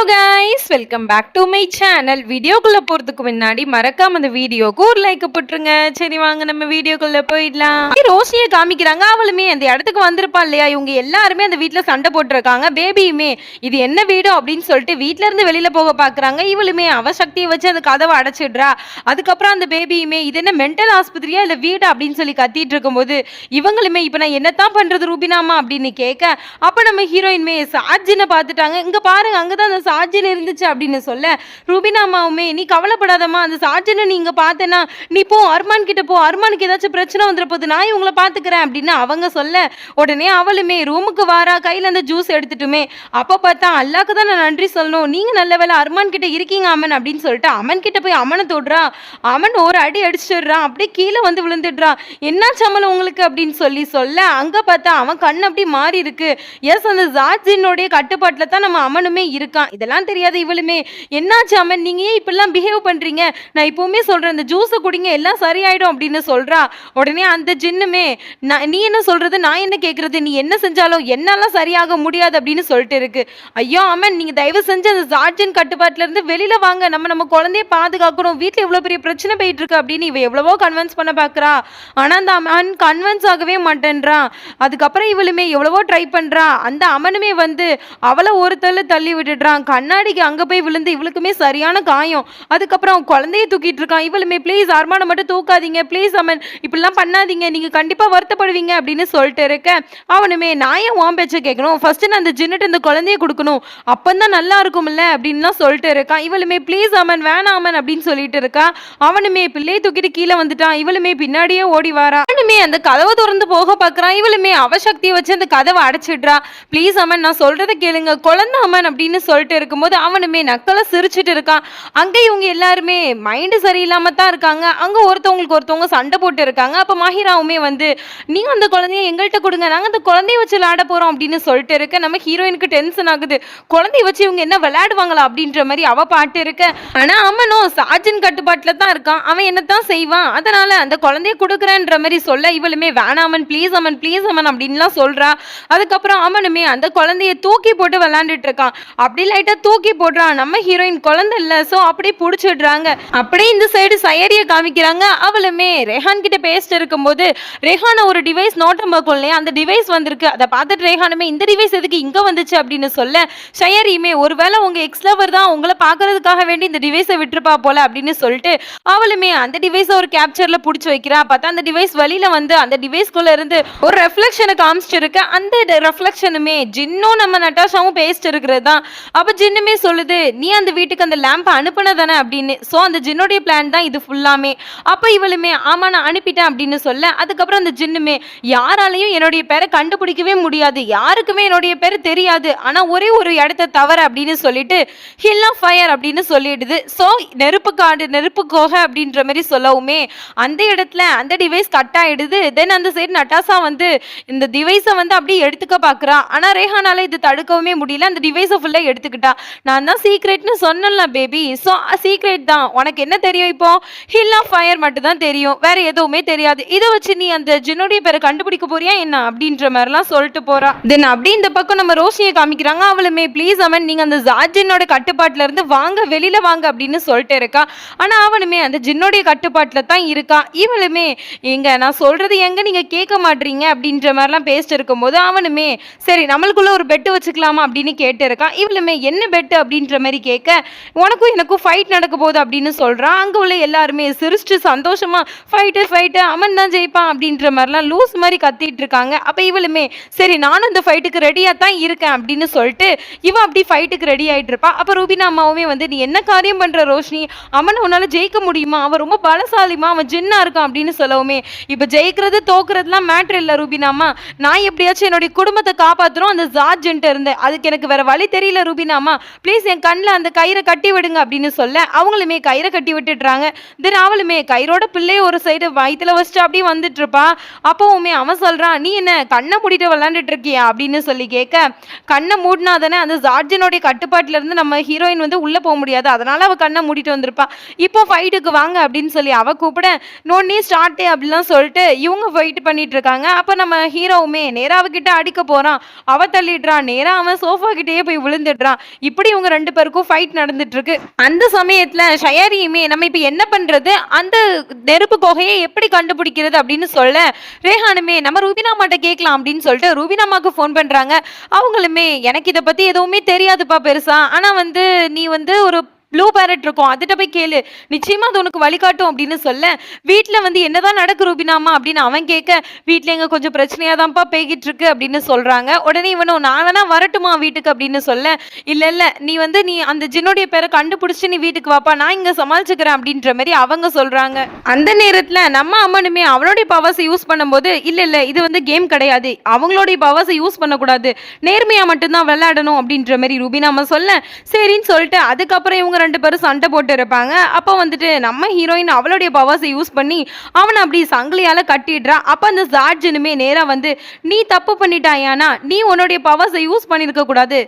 Hello guys welcome back to my channel வீடியோக்குள்ள போறதுக்கு முன்னாடி மறக்காம அந்த வீடியோக்கு ஒரு லைக் போட்டுருங்க. சரி வாங்க நம்ம வீடியோக்குள்ள போயிடலாம். ரோஷியை காமிக்கிறாங்க. அவளுமே அந்த இடத்துக்கு வந்திருப்பா இல்லையா? இவங்க எல்லாருமே அந்த வீட்டில் சண்டை போட்டிருக்காங்க. பேபியுமே இது என்ன வீடு அப்படின்னு சொல்லிட்டு வீட்டிலேருந்து இருந்து வெளியில போக பாக்குறாங்க. இவளுமே அவ சக்தியை வச்சு அந்த கதவை அடைச்சிடுறா. அதுக்கப்புறம் அந்த பேபியுமே இது என்ன மென்டல் ஆஸ்பத்திரியா இல்லை வீடு அப்படின்னு சொல்லி கத்திட்டு இருக்கும்போது இவங்களுமே இப்ப நான் என்னத்தான் பண்றது ரூபினாமா அப்படின்னு கேட்க அப்ப நம்ம ஹீரோயின்மே சாஜினை பார்த்துட்டாங்க. இங்க பாருங்க அங்கதான் அந்த சார்ஜின் இருந்துச்சு அப்படின்னு சொல்ல ரூபினா அம்மாவுமே நீ கவலைப்படாதம்மா அந்த சார்ஜனை நீங்கள் பார்த்தேன்னா நீ போ அர்மான் கிட்ட போ அர்மானுக்கு ஏதாச்சும் பிரச்சனை வந்துட போகுது நான் இவங்களை பார்த்துக்கிறேன் அப்படின்னு அவங்க சொல்ல உடனே அவளுமே ரூமுக்கு வாரா கையில் அந்த ஜூஸ் எடுத்துட்டுமே அப்போ பார்த்தா அல்லாக்கு தான் நான் நன்றி சொல்லணும் நீங்கள் நல்ல வேலை அர்மான் கிட்ட இருக்கீங்க அமன் அப்படின்னு சொல்லிட்டு அமன் கிட்ட போய் அமனை தொடுறா. அமன் ஒரு அடி அடிச்சிடுறான் அப்படியே கீழே வந்து விழுந்துடுறான் என்ன சமலம் உங்களுக்கு? அப்படின்னு சொல்லி சொல்ல அங்கே பார்த்தா அவன் கண் அப்படி மாறி இருக்கு. எஸ் அந்த ஜார்ஜினுடைய கட்டுப்பாட்டில் தான் நம்ம அமனுமே இருக்கான். இதெல்லாம் தெரியாது இவளுமே. என்னாச்சு அமன் நீங்க ஏன் இப்படிலாம் பிஹேவ் பண்றீங்க? நான் இப்பவுமே சொல்றேன் இந்த ஜூஸை குடிங்க எல்லாம் சரியாயிடும் அப்படின்னு சொல்றா. உடனே அந்த ஜின்னுமே நான் நீ என்ன சொல்றது? நான் என்ன கேட்கறது நீ என்ன செஞ்சாலும் என்னெல்லாம் சரியாக முடியாது அப்படின்னு சொல்லிட்டு இருக்கு. ஐயோ அமன் நீங்க தயவு செஞ்சு அந்த ஜார்ஜின் கட்டுப்பாட்டுல இருந்து வெளியில வாங்க. நம்ம நம்ம குழந்தைய பாதுகாக்கணும். வீட்டில் இவ்வளவு பெரிய பிரச்சனை போயிட்டு இருக்கு அப்படின்னு இவ எவ்வளவோ கன்வின்ஸ் பண்ண பாக்குறா. ஆனா அந்த அமன் கன்வின்ஸ் ஆகவே மாட்டேன்றான். அதுக்கப்புறம் இவளுமே எவ்வளவோ ட்ரை பண்றா. அந்த அமனுமே வந்து அவளை ஒரு தள்ளு தள்ளி விட்டுடுறான். கண்ணாடிக்கு அங்கே போய் விழுந்து இவளுக்குமே சரியான காயம். அதுக்கப்புறம் அவன் குழந்தைய தூக்கிட்டு இருக்கான். இவளுமே ப்ளீஸ் அர்மானை மட்டும் தூக்காதீங்க. ப்ளீஸ் அமன் இப்படிலாம் பண்ணாதீங்க. நீங்கள் கண்டிப்பாக வருத்தப்படுவீங்க அப்படின்னு சொல்லிட்டு இருக்க. அவனுமே நான் ஏன் பேச்ச கேட்கணும்? ஃபர்ஸ்ட் நான் அந்த ஜின்னுட்டு இந்த குழந்தைய கொடுக்கணும். அப்பந்தான் நல்லா இருக்கும்ல அப்படின்லாம் சொல்லிட்டு இருக்கான் இவளுமே ப்ளீஸ் அமன் வேணாம் அமன் அப்படின்னு சொல்லிட்டு இருக்கா. அவனுமே பிள்ளையை தூக்கிட்டு கீழே வந்துட்டான். இவளுமே பின்னாடியே ஓடி வாரா. அவனுமே அந்த கதவை திறந்து போக பார்க்குறான் இவளுமே அவசக்தியை வச்சு அந்த கதவை அடைச்சிடுறா. ப்ளீஸ் அமன் நான் சொல்றதை கேளுங்க. குழந்தை அமன் அப்படின்னு சொல்லிட்டு இருக்கும்போது அவனுமே நக்கலை சிரிச்சிட்டு இருக்கான். அங்கே இவங்க எல்லாருமே மைண்டு சரியில்லாம தான் இருக்காங்க. அங்கே ஒருத்தவங்களுக்கு ஒருத்தவங்க சண்டை போட்டு இருக்காங்க. அப்போ மாஹிராவுமே வந்து நீங்க அந்த குழந்தைய எங்கள்கிட்ட கொடுங்க. நாங்கள் அந்த குழந்தைய வச்சு விளையாட போறோம் அப்படின்னு சொல்லிட்டு இருக்க. நம்ம ஹீரோயினுக்கு டென்ஷன் ஆகுது. குழந்தைய வச்சு இவங்க என்ன விளையாடுவாங்களா அப்படின்ற மாதிரி அவ பாட்டு இருக்க. ஆனால் அவனும் சாஜின் கட்டுப்பாட்டில் தான் இருக்கான். அவன் என்னத்தான் செய்வான். அதனால அந்த குழந்தைய கொடுக்குறேன்ற மாதிரி சொல்ல இவளுமே வேணாமன் ப்ளீஸ் அமன் ப்ளீஸ் அமன் அப்படின்லாம் சொல்கிறா அதுக்கப்புறம் அவனுமே அந்த குழந்தைய தூக்கி போட்டு விளையாண்டுட்டு இருக்கான். அப்படி லைட்டா தூக்கி போடுறான். நம்ம ஹீரோயின் குழந்தை இல்ல சோ அப்படியே புடிச்சிடுறாங்க. அப்படியே இந்த சைடு சயரிய காமிக்கிறாங்க. அவளுமே ரெஹான் கிட்ட பேசிட்டு இருக்கும்போது ரெஹான ஒரு டிவைஸ் நோட்டம் பார்க்கும் இல்லையா அந்த டிவைஸ் வந்திருக்கு. அதை பார்த்துட்டு ரெஹானுமே இந்த டிவைஸ் எதுக்கு இங்க வந்துச்சு? அப்படின்னு சொல்ல ஷயரியுமே ஒருவேளை உங்க எக்ஸ் லவர் தான் உங்களை பார்க்கறதுக்காக வேண்டி இந்த டிவைஸை விட்டுருப்பா போல அப்படின்னு சொல்லிட்டு அவளுமே அந்த டிவைஸை ஒரு கேப்சர்ல புடிச்சு வைக்கிறா. பார்த்தா அந்த டிவைஸ் வழியில வந்து அந்த டிவைஸ்குள்ள இருந்து ஒரு ரெஃப்ளெக்ஷனை காமிச்சிட்டு இருக்க. அந்த ரெஃப்ளெக்ஷனுமே ஜின்னும் நம்ம நட்டாஷாவும் பேசிட்டு இருக்கிறது தான். அப்ப ஜின்னுமே சொல்லுது நீ அந்த வீட்டுக்கு அந்த லேம்ப் அனுப்பின தானே? அப்படின்னு. ஸோ அந்த ஜின்னுடைய பிளான் தான் இது ஃபுல்லாமே அப்ப இவளுமே ஆமா நான் அனுப்பிட்டேன் அப்படின்னு சொல்ல அதுக்கப்புறம் அந்த ஜின்னுமே யாராலையும் என்னுடைய பேரை கண்டுபிடிக்கவே முடியாது. யாருக்குமே என்னுடைய பேர் தெரியாது. ஆனா ஒரே ஒரு இடத்த தவிர அப்படின்னு சொல்லிட்டு ஹில் ஆஃப் ஃபயர் அப்படின்னு சொல்லிடுது. ஸோ நெருப்பு காடு நெருப்பு கோகை அப்படின்ற மாதிரி சொல்லவுமே அந்த இடத்துல அந்த டிவைஸ் கட் ஆயிடுது. தென் அந்த சைடு நட்டாசா வந்து இந்த டிவைஸை வந்து அப்படியே எடுத்துக்க பார்க்குறா ஆனா ரேஹானால இது தடுக்கவுமே முடியல. அந்த டிவைஸை ஃபுல்லாக எடுத்துக்கிட்டு நான் தான் சீக்ரெட்னு சொன்னல பேபி ஸோ சீக்ரெட் தான். உனக்கு என்ன தெரியும் இப்போ? ஹில் ஆஃப் ஃபயர் மட்டும் தான் தெரியும். வேற எதுவுமே தெரியாது. இதை வச்சு நீ அந்த ஜின்னுடைய பேரை கண்டுபிடிக்க போறியா என்ன? அப்படின்ற மாதிரிலாம் சொல்லிட்டு போறா. தென் அப்படி இந்த பக்கம் நம்ம ரோஷினியை காமிக்கிறாங்க. அவளுமே ப்ளீஸ் அவன் நீங்க அந்த ஜார்ஜினோட கட்டுப்பாட்டுல இருந்து வாங்க வெளியில வாங்க அப்படின்னு சொல்லிட்டு இருக்கா. ஆனா அவனுமே அந்த ஜின்னுடைய கட்டுப்பாட்டுல தான் இருக்கா. இவளுமே எங்க நான் சொல்றது எங்க நீங்க கேட்க மாட்டீங்க அப்படின்ற மாதிரிலாம் பேசிட்டு இருக்கும்போது அவனுமே சரி நம்மளுக்குள்ள ஒரு பெட்டு வச்சுக்கலாமா? அப்படின்னு கேட்டு இருக்கான் இவளுமே என்ன பெட்டு? அப்படின்ற மாதிரி கேட்க உனக்கும் எனக்கும் ஃபைட் நடக்க போகுது அப்படின்னு சொல்கிறான் அங்கே உள்ள எல்லாருமே சிரிச்சு சந்தோஷமா ஃபைட்டு ஃபைட்டு அமன் தான் ஜெயிப்பான் அப்படின்ற மாதிரிலாம் லூஸ் மாதிரி கத்திட்டு இருக்காங்க. அப்போ இவளுமே சரி நானும் இந்த ஃபைட்டுக்கு ரெடியாக தான் இருக்கேன் அப்படின்னு சொல்லிட்டு இவன் அப்படி ஃபைட்டுக்கு ரெடி ஆகிட்டு இருப்பா. அப்போ ரூபினா அம்மாவுமே வந்து நீ என்ன காரியம் பண்ணுற ரோஷினி? அமன் உன்னால் ஜெயிக்க முடியுமா? அவன் ரொம்ப பலசாலிமா அவன் ஜின்னா இருக்கான் அப்படின்னு சொல்லவுமே இப்போ ஜெயிக்கிறது தோக்குறதுலாம் மேட்ரு இல்லை ரூபினாமா நான் எப்படியாச்சும் என்னுடைய குடும்பத்தை காப்பாத்துறோம் அந்த ஜார்ஜென்ட் இருந்தேன் அதுக்கு எனக்கு வேற வழி தெரியல ரூபினாமா ப்ளீஸ் என் கண்ணில் அந்த கயிறை கட்டி விடுங்க அப்படின்னு சொல்ல அவங்களுமே கயிறை கட்டி விட்டுடுறாங்க. தென் அவளுமே கயிறோட பிள்ளைய ஒரு சைடு வயிற்றுல வச்சுட்டு அப்படியே வந்துட்டு இருப்பா அப்போவுமே அவன் சொல்கிறான் நீ என்ன கண்ணை மூடிட்டு விளாண்டுட்டு இருக்கியா? அப்படின்னு சொல்லி கேட்க கண்ணை மூடினா தானே அந்த ஜார்ஜனுடைய கட்டுப்பாட்டிலேருந்து நம்ம ஹீரோயின் வந்து உள்ளே போக முடியாது. அதனால அவள் கண்ணை மூடிட்டு வந்திருப்பா. இப்போ ஃபைட்டுக்கு வாங்க அப்படின்னு சொல்லி அவ கூப்பிட நோன்னே ஸ்டார்ட் அப்படிலாம் சொல்லிட்டு இவங்க ஃபைட் பண்ணிட்டு இருக்காங்க. அப்போ நம்ம ஹீரோவுமே நேராக அவகிட்ட அடிக்க போகிறான் அவ தள்ளிடுறான் நேராக அவன் சோஃபா கிட்டேயே போய் விழுந்துடுறான். இப்படி இவங்க ரெண்டு பேருக்கும் ஃபைட் நடந்துட்டு இருக்கு அந்த சமயத்துல ஷயாரியுமே நம்ம இப்ப என்ன பண்றது? அந்த நெருப்பு குகையை எப்படி கண்டுபிடிக்கிறது அப்படின்னு சொல்ல ரேஹானுமே நம்ம ரூபினாமாட்ட கேட்கலாம் அப்படின்னு சொல்லிட்டு ரூபினாமாக்கு ஃபோன் பண்றாங்க. அவங்களுமே எனக்கு இதை பத்தி எதுவுமே தெரியாதுப்பா பெருசா. ஆனா வந்து நீ வந்து ஒரு ப்ளூ பேரட் இருக்கும். அதுகிட்ட போய் கேளு. நிச்சயமா அது உனக்கு வழிகாட்டும் அப்படின்னு சொல்ல. வீட்டில் வந்து என்னதான் நடக்கு ரூபினாமா அப்படின்னு அவன் கேட்க வீட்டில் எங்க கொஞ்சம் பிரச்சனையாக தான்ப்பா பேய்கிட்டு இருக்கு அப்படின்னு சொல்றாங்க. உடனே இவனும் நான் வேணா வரட்டுமா வீட்டுக்கு? அப்படின்னு சொல்ல இல்ல இல்ல. நீ வந்து நீ அந்த ஜின்னுடைய பேரை கண்டுபிடிச்சு நீ வீட்டுக்கு வாப்பா. நான் இங்க சமாளிச்சுக்கிறேன் அப்படின்ற மாதிரி அவங்க சொல்றாங்க. அந்த நேரத்துல நம்ம அம்மனுமே அவளுடைய பவர்ஸை யூஸ் பண்ணும்போது இல்ல இல்ல. இது வந்து கேம் கிடையாது. அவங்களுடைய பவர்ஸை யூஸ் பண்ணக்கூடாது. நேர்மையா மட்டும்தான் விளையாடணும் அப்படின்ற மாதிரி ரூபினாமா சொல்ல சரின்னு சொல்லிட்டு அதுக்கப்புறம் இவங்க ரெண்டு பேரும் சண்டை போட்டு இருப்பாங்க. அப்போ வந்துட்டு நம்ம ஹீரோயின் அவளுடைய பவர்ஸை யூஸ் பண்ணி அவனை அப்படி சங்கிலியால் கட்டிடுறா. அப்போ அந்த ஜார்ஜனுமே நேரா வந்து நீ தப்பு பண்ணிட்டாயானா? நீ உன்னுடைய பவர்ஸை யூஸ் பண்ணியிருக்க கூடாது.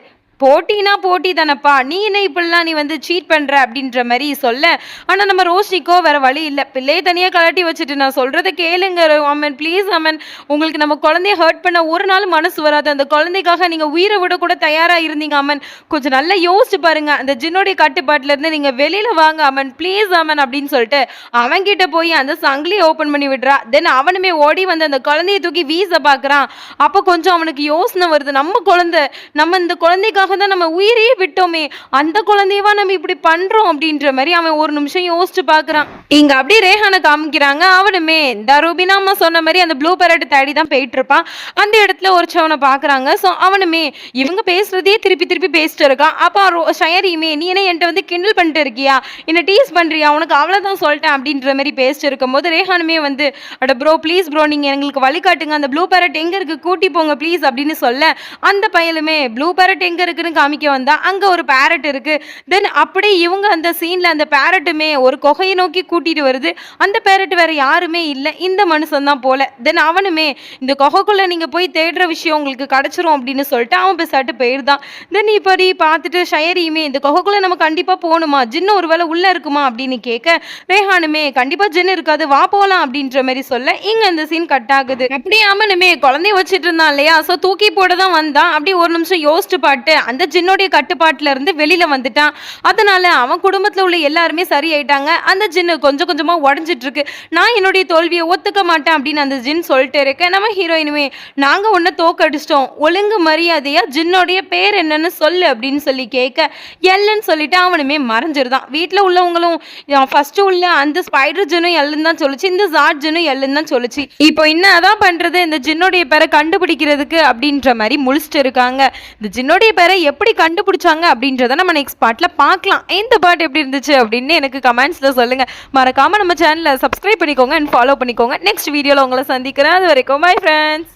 போட்டினா போட்டி தானப்பா. நீ என்ன இப்படிலாம் நீ வந்து சீட் பண்ற அப்படின்ற மாதிரி சொல்ல. ஆனா நம்ம ரோஷிக்கோ வேற வழி இல்லை. பிள்ளையை தனியா கலட்டி வச்சுட்டு நான் சொல்றத கேளுங்க அம்மன். ப்ளீஸ் அம்மன். உங்களுக்கு நம்ம குழந்தைய ஹர்ட் பண்ண ஒரு நாள் மனசு வராது. அந்த குழந்தைக்காக நீங்க உயிரை விட கூட தயாரா இருந்தீங்க அம்மன். கொஞ்சம் நல்லா யோசிச்சு பாருங்க. அந்த ஜின்னுடைய கட்டுப்பாட்டுல இருந்து நீங்க வெளியில வாங்க அம்மன். ப்ளீஸ் அம்மன் அப்படின்னு சொல்லிட்டு அவன்கிட்ட போய் அந்த சங்கிலியை ஓபன் பண்ணி விடுறா. தென் அவனுமே ஓடி வந்து அந்த குழந்தைய தூக்கி வீச பாக்குறான். அப்போ கொஞ்சம் அவனுக்கு யோசனை வருது. நம்ம குழந்தை நம்ம இந்த குழந்தைக்காக தான் நம்ம உயிரையே விட்டோமே. அந்த குழந்தையவா நம்ம இப்படி பண்றோம் அப்படின்ற மாதிரி அவன் ஒரு நிமிஷம் யோசிச்சு பாக்குறான் இங்க அப்படியே ரேஹானை காமிக்கிறாங்க. அவனுமே இந்த ரூபினா அம்மா சொன்ன மாதிரி அந்த ப்ளூ பேரட் தேடி தான் போயிட்டு இருப்பான் அந்த இடத்துல ஒருச்சவனை பாக்குறாங்க ஸோ அவனுமே இவங்க பேசுறதே திருப்பி திருப்பி பேசிட்டு இருக்கான் அப்போ ரோ- ஷயரியுமே நீ என்ன என்கிட்ட வந்து கிண்டல் பண்ணிட்டு இருக்கியா? என்ன டீஸ் பண்றியா? உனக்கு அவ்வளவுதான் சொல்லிட்டேன். அப்படின்ற மாதிரி பேசிட்டு இருக்கும்போது ரேஹானுமே வந்து அட ப்ரோ ப்ளீஸ் ப்ரோ நீங்க எங்களுக்கு வழிகாட்டுங்க அந்த ப்ளூ பேரட் எங்க இருக்கு? கூட்டி போங்க ப்ளீஸ் அப்படின்னு சொல்ல அந்த பையலுமே ப்ளூ பேரட் எங்க இருக்குன்னு காமிக்க வந்தா அங்க ஒரு பேரட் இருக்கு. தென் அப்படியே இவங்க அந்த சீன்ல அந்த பேரட்டுமே ஒரு கொகையை நோக்கி கூட்டிட்டு வருது. அந்த பேரட் வேற யாருமே இல்லை. இந்த மனுஷன் தான் போல. தென் அவனுமே இந்த கொகைக்குள்ளே நீங்க போய் தேடுற விஷயம் உங்களுக்கு கிடைச்சிரும் அப்படின்னு சொல்லிட்டு அவன் பேசாட்டு போயிருந்தான் தென் இப்படி பார்த்துட்டு ஷயரியுமே இந்த கொகைக்குள்ளே நம்ம கண்டிப்பா போகணுமா ஜின்னு ஒரு வேலை உள்ள இருக்குமா அப்படின்னு கேட்க ரேஹானுமே கண்டிப்பா ஜின்னு இருக்காது வா போலாம் அப்படின்ற மாதிரி சொல்ல இங்க இந்த சீன் கட் ஆகுது. அப்படியே அவனுமே குழந்தைய வச்சுட்டு இருந்தான் இல்லையா? சோ தூக்கி போட தான் வந்தான். அப்படியே ஒரு நிமிஷம் யோசிச்சு பாட்டு அந்த ஜின்னுடைய கட்டுப்பாட்டுல இருந்து வெளியில வந்துட்டான். அதனால அவன் குடும்பத்துல உள்ள எல்லாருமே சரியாயிட்டாங்க. அந்த ஜின்னு கொஞ்சம் கொஞ்சமா உடஞ்சிட்டு இருக்கு நான் என்னுடைய தோல்வியை ஒத்துக்க மாட்டேன் அப்படின்னு அந்த ஜின் சொல்லிட்டு இருக்கேன் நம்ம ஹீரோயினுமே நாங்க உன்னை தோக்கடிச்சிட்டோம். ஒழுங்கு மரியாதையா ஜின்னுடைய பேர் என்னன்னு சொல்லு அப்படின்னு சொல்லி கேட்க எல்லுன்னு சொல்லிட்டு அவனுமே மறைஞ்சிருதான். வீட்டுல உள்ளவங்களும் ஃபர்ஸ்ட் உள்ள அந்த ஸ்பைடர் ஜின்னும் எல்லுன்னு தான் சொல்லுச்சு. இந்த ஜாட் ஜின்னும் எல்லுன்னு தான் சொல்லுச்சு. இப்போ என்ன அதான் பண்றது? இந்த ஜின்னுடைய பேரை கண்டுபிடிக்கிறதுக்கு அப்படின்ற மாதிரி முழிச்சிட்டு இருக்காங்க. இந்த ஜின்னுடைய பேரை எப்படி கண்டுபிடிச்சாங்க அப்படின்றத நம்ம நெக்ஸ்ட் பார்ட்ல பார்க்கலாம். இந்த பார்ட் எப்படி இருந்துச்சு அப்படின்னு எனக்கு கமெண்ட்ஸ்ல சொல்லுங்க. மறக்காம நம்ம சேனலை சப்ஸ்கிரைப் பண்ணிக்கோங்க அண்ட் ஃபாலோ பண்ணிக்கோங்க. நெக்ஸ்ட் வீடியோல உங்களை சந்திக்கிறேன். அது வரைக்கும் பை ஃப்ரெண்ட்ஸ்